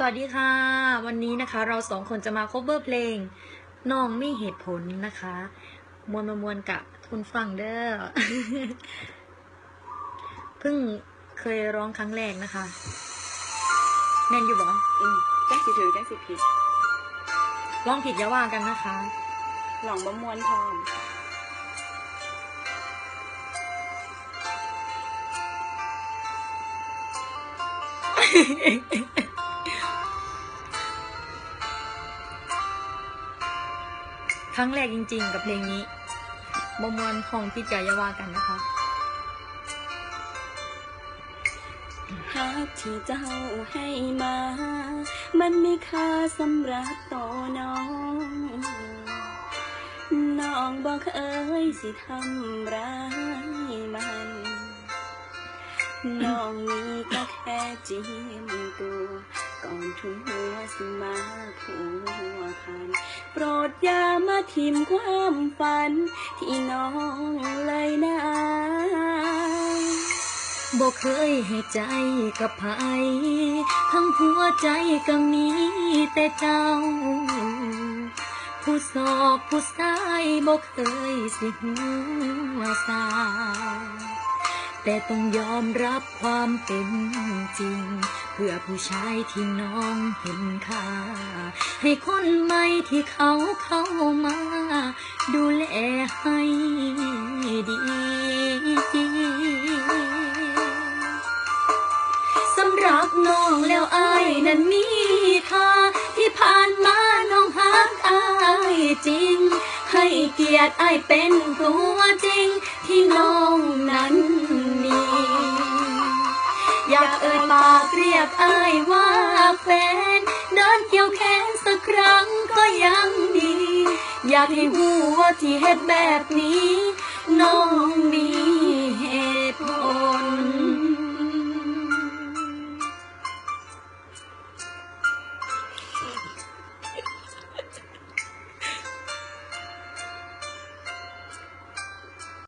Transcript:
สวัสดีค่ะ วันนี้นะคะเราสองคนจะมา cover เพลงน้องไม่เหตุผลนะคะ มวนมามวนกับคุณฟังเด้อเพิ่งเคยร้องครั้งแรกนะคะแม่นอยู่บออืมจังสิถือจังสิผิดร้องผิดอย่าว่ากันนะคะ หลองบ่มวนพร้อม รั้งแรกจริง ๆ กับเพลงนี้บมวนของผิดอย่าอยาว่ากันนะคะหากที่เจ้าให้มา มันมีค่าสำหรับตัวน้อง น้องบอกเอ้ยสิทำร้ายมัน น้องนี้ก็แค่จิ้มตัวก่อนทุ่มหัวสิมา รดอย่ามาทิมความฝัน ที่น้องเลยนะบอกเคยให้ใจกับไผทั้งหัวใจก็มีแต่เจ้า ผู้สอบผู้สายบอกเคยสิหัวสา แต่ต้องยอมรับความเป็นจริง เพื่อผู้ชายที่น้องเห็นค่า ให้คนใหม่ที่เขาเข้ามา ดูแลให้ดีสำหรับน้องแล้วอายนั้นมีค่าที่ผ่านมาน้องหักอายจริง ให้เกียรติอายเป็นตัวจริงที่น้องนั้น อยากเอ่ยปากเรียกอายว่าแฟน เดินเกี่ยวแขนสักครั้งก็ยังดี อยากให้หูว่าที่เฮ็ดแบบนี้ น้องมี